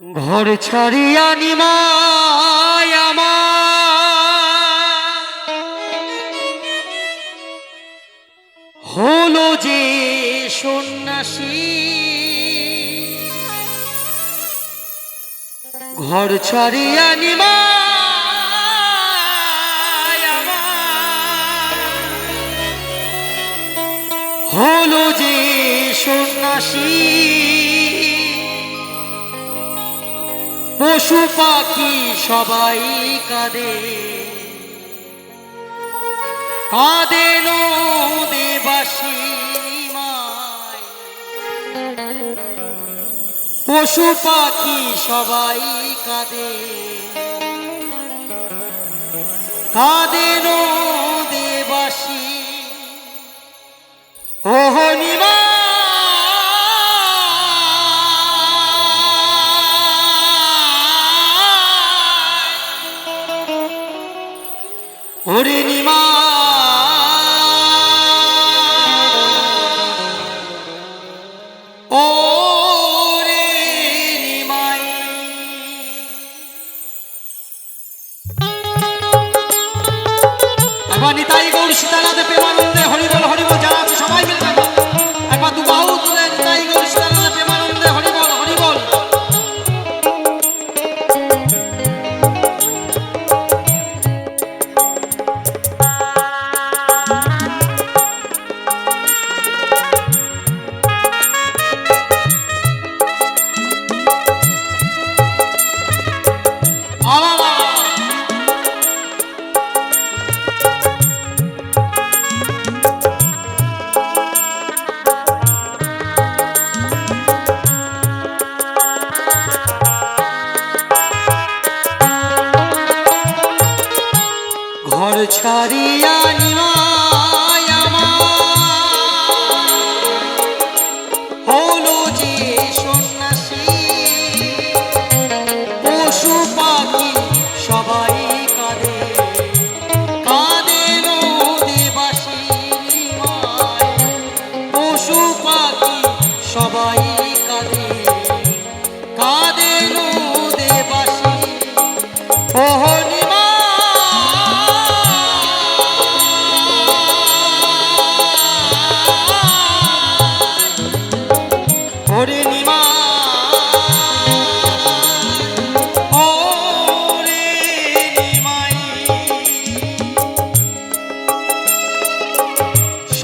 ঘর ছাড়িয়া নিমায় হলো যে সন্ন্যাসী। ঘর ছাড়িয়া নিমায় হলো যে সন্ন্যাসী। পশু পাখি সবাই কাঁদে। কাঁদে দেবাসী পশু পাখি সবাই কাঁদে। কাঁদে করে ছাড়িয়া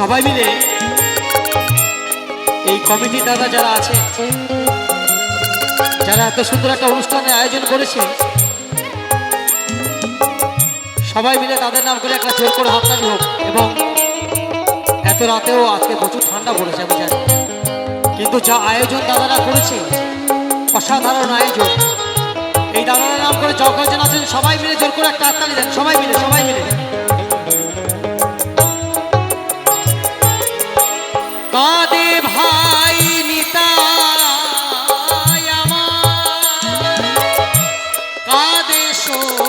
সবাই মিলে এই কমিটি দাদা যারা আছে, যারা এত সুন্দর একটা অনুষ্ঠানের আয়োজন করেছে, সবাই মিলে তাদের নাম করে একটা জোর করে হাততালি হোক এবং এত রাতেও আজকে প্রচুর ঠান্ডা পড়েছে, আমি জানি। কিন্তু যা আয়োজন দাদারা করেছে, অসাধারণ আয়োজন। এই দাদারা নাম করে যখন আছেন সবাই মিলে জোর করে একটা হাততালি দেন, সবাই মিলে, সবাই কাঁদে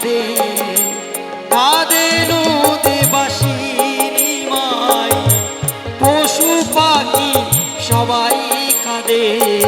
কাঁদে কাঁদে দেবাসী মাই পশু পাখি সবাই কাঁদে।